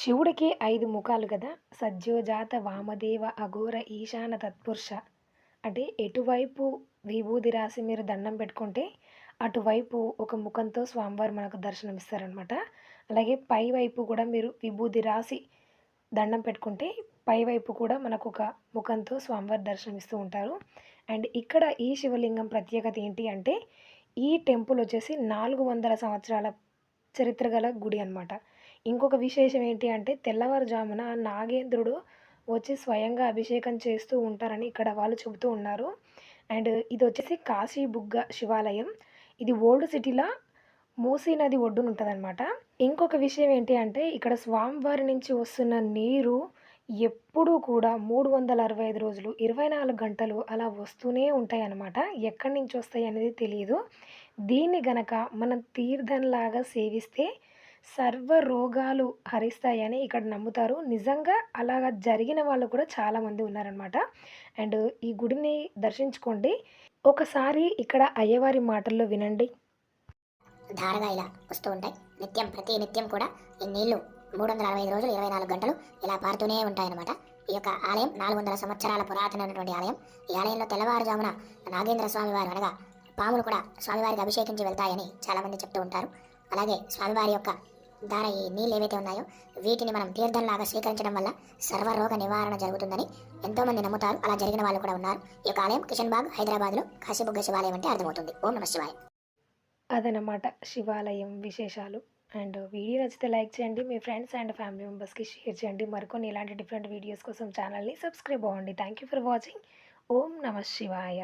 శివుడికి ఐదు ముఖాలు కదా సజ్జోజాత వామదేవ అఘోర ఈశాన తత్పురుష. అంటే ఎటువైపు విభూది రాసి మీరు దండం పెట్టుకుంటే అటువైపు ఒక ముఖంతో స్వామివారు మనకు దర్శనమిస్తారనమాట అలాగే పై వైపు కూడా మీరు విభూది రాసి దండం పెట్టుకుంటే పైవైపు కూడా మనకు ఒక ముఖంతో స్వామివారి దర్శనమిస్తూ ఉంటారు. అండ్ ఇక్కడ ఈ శివలింగం ప్రత్యేకత ఏంటి అంటే ఈ టెంపుల్ వచ్చేసి నాలుగు వందల సంవత్సరాల చరిత్ర గల గుడి అనమాట ఇంకొక విశేషం ఏంటి అంటే తెల్లవారుజామున నాగేంద్రుడు వచ్చి స్వయంగా అభిషేకం చేస్తూ ఉంటారని ఇక్కడ వాళ్ళు చెబుతూ ఉన్నారు. అండ్ ఇది వచ్చేసి కాశీ బుగ్గ శివాలయం. ఇది ఓల్డ్ సిటీలో మూసీ నది ఒడ్డున ఉంటుందన్నమాట. ఇంకొక విషయం ఏంటి అంటే ఇక్కడ స్వామివారి నుంచి వస్తున్న నీరు ఎప్పుడూ కూడా మూడు వందల అరవై ఐదు రోజులు ఇరవై నాలుగు గంటలు అలా వస్తూనే ఉంటాయి అన్నమాట ఎక్కడి నుంచి వస్తాయి అనేది తెలియదు దీన్ని గనక మనం తీర్థంలాగా సేవిస్తే సర్వ రోగాలు హరిస్తాయని ఇక్కడ నమ్ముతారు. నిజంగా అలాగా జరిగిన వాళ్ళు కూడా చాలామంది ఉన్నారనమాట అండ్ ఈ గుడిని దర్శించుకోండి. ఒకసారి ఇక్కడ అయ్యవారి మాటల్లో వినండి. ధారగా ఇలా వస్తూ ఉంటాయి. నిత్యం ప్రతి నిత్యం కూడా ఈ నీళ్ళు మూడు వందల అరవై ఐదు రోజులు ఇరవై నాలుగు గంటలు ఇలా పారుతూనే ఉంటాయన్నమాట. ఈ యొక్క ఆలయం నాలుగు వందల సంవత్సరాల పురాతనమైనటువంటి ఆలయం. ఈ ఆలయంలో తెల్లవారుజామున నాగేంద్ర స్వామి వారు అనగా పాములు కూడా స్వామివారికి అభిషేకించి వెళ్తాయని చాలామంది చెప్తూ ఉంటారు. అలాగే స్వామివారి యొక్క ధార ఈ నీళ్ళు ఏవైతే ఉన్నాయో వీటిని మనం తీర్థంలాగా స్వీకరించడం వల్ల సర్వరోగ నివారణ జరుగుతుందని ఎంతో మంది నమ్ముతారు. అలా జరిగిన వాళ్ళు కూడా ఉన్నారు. ఈ యొక్క ఆలయం కిషన్ బాగ్ హైదరాబాద్లో కాశీబుగ్గ శివాలయం అంటే అర్థమవుతుంది. ఓం నమ శివాయ. అదనమాట శివాలయం విశేషాలు. అండ్ వీడియో నచ్చితే లైక్ చేయండి. మీ ఫ్రెండ్స్ అండ్ ఫ్యామిలీ మెంబర్స్కి షేర్ చేయండి. మరికొన్ని ఇలాంటి డిఫరెంట్ వీడియోస్ కోసం ఛానల్ని సబ్స్క్రైబ్ అవ్వండి. థ్యాంక్ యూ ఫర్ వాచింగ్ ఓం నమ శివాయ.